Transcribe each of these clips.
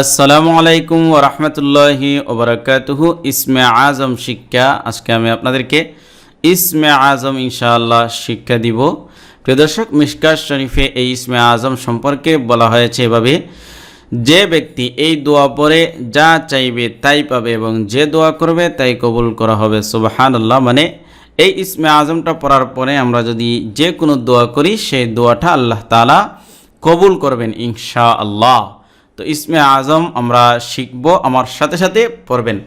আসসালামু আলাইকুম ওরহমতুল্লাহি ওবরাকাতুহু ইসমে আজম শিক্ষা। আজকে আমি আপনাদেরকে ইসমে আজম ইনশাআল্লাহ শিক্ষা দিব। প্রিয় দর্শক মিশকাত শরীফে এই ইসমে আজম সম্পর্কে বলা হয়েছে এভাবে, যে ব্যক্তি এই দোয়া পরে যা চাইবে তাই পাবে এবং যে দোয়া করবে তাই কবুল করা হবে। সুবাহান আল্লাহ মানে এই ইসমে আজমটা পড়ার পরে আমরা যদি যে কোনো দোয়া করি, সেই দোয়াটা আল্লাহ তালা কবুল করবেন ইনশা আল্লাহ তো ইসমে আজম আমরা শিখব আমার সাথে সাথে পড়বেন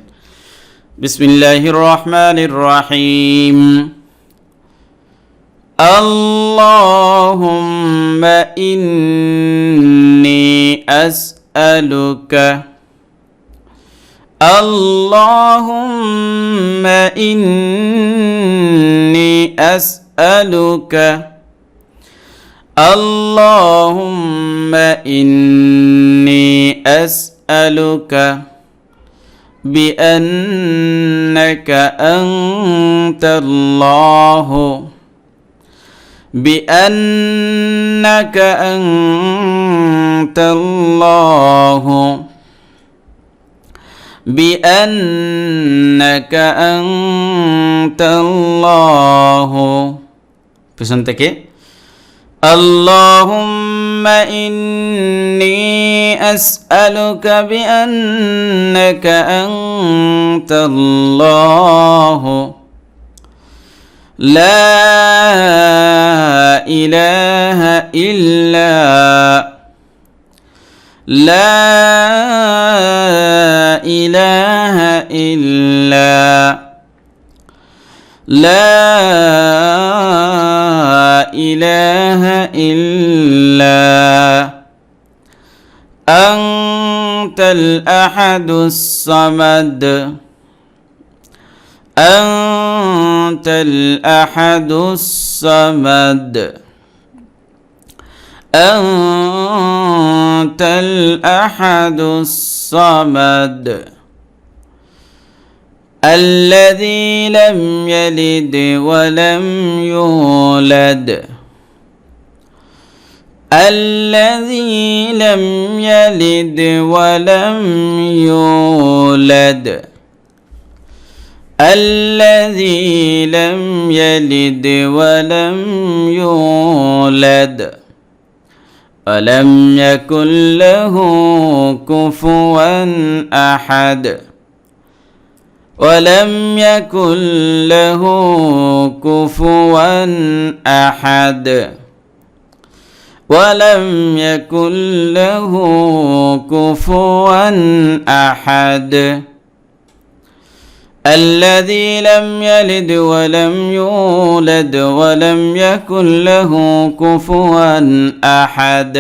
বিসমিল্লাহির রহমানির রহিম اللهم إني أسألك اللهم إني أسألك اللهم إني أسألك بأنك أنت الله بأنك أنت الله بأنك أنت الله بسنتك اللهم إني أسألك بأنك أنت الله. لا إله إلا لا إله إلا لا إله إلا أنت الأحد الصمد. أنت الأحد الصمد. أنت الأحد الصمد. الذي لم يلد ولم يولد. الذي لم يلد ولم يولد. الذي لم يلد ولم يولد. ولم يكن له كفوا أحد. ولم يكن له كفوا أحد ولم يكن له كفوا أحد الذي لم يلد ولم يولد ولم يكن له كفوا أحد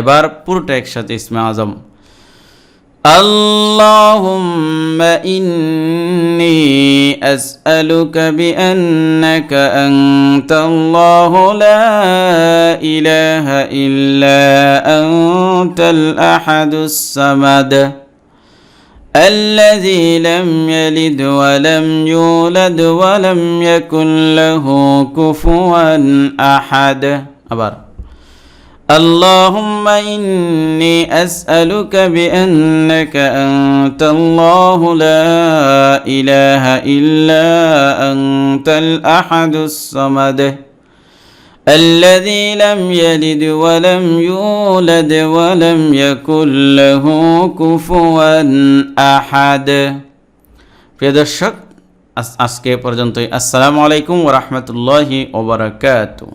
এবার পুরোটা একসাথে ইসমে আজম اللهم إني أسألك بأنك أنت الله لا إله إلا أنت الأحد الصمد الذي لم يلد ولم يولد ولم يكن له كفوا أحد. أبار اللهم إني أسألك بأنك أنت الله لا إله إلا أنت الأحد الصمد الذي لم يلد ولم يولد ولم يكن له كفوا أحد প্রিয় দর্শক আজ- আজকে পর্যন্তই আসসালামু আলাইকুম ওরহমতুল্লাহি ওবরাকাতু